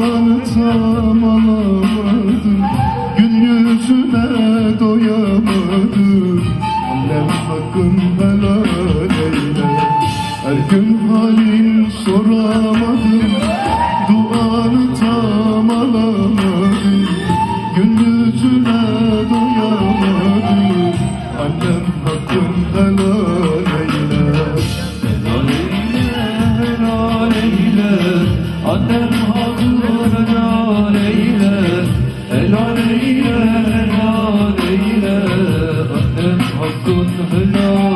Aman tam alamadım Gün yüzüne doyamadım. Annem hakkım helal eyle. Her gün halin soramadım. Duanı tam alamadım. Gün yüzüne doyamadım. Annem hakkım helal eyle. Helal eyle, helal eyle. Annem helal eyle Helal eyle, Annem hakkını helal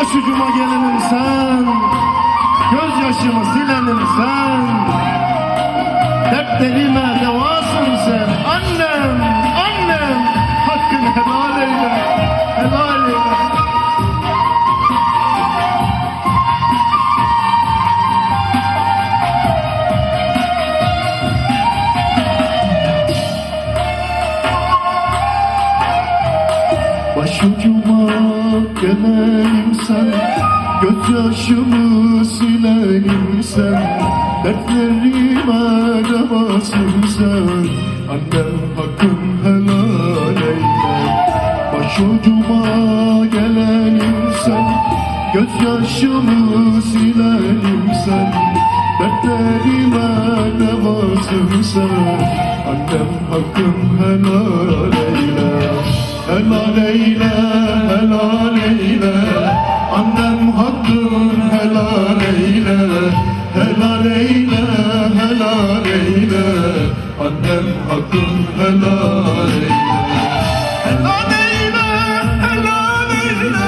Başucuma gelenim sen Gözyaşımı silenim sen. Dertlerime gelenim sen Gözyaşımı silenim sen. Dertlerime devasın sen Annem hakkın helal eyle. Başucuma gelenim sen Gözyaşımı silenim sen. Dertlerime devasın sen Annem hakkın helal eyle. Helal eyle, hakkın helal eyle. Helal eyle, helal eyle.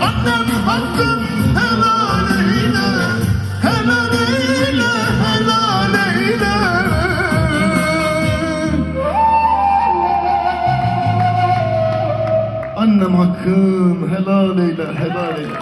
Annem hakkın helal eyle. Helal eyle, helal eyle. Annem hakkım helal eyle, helal eyle.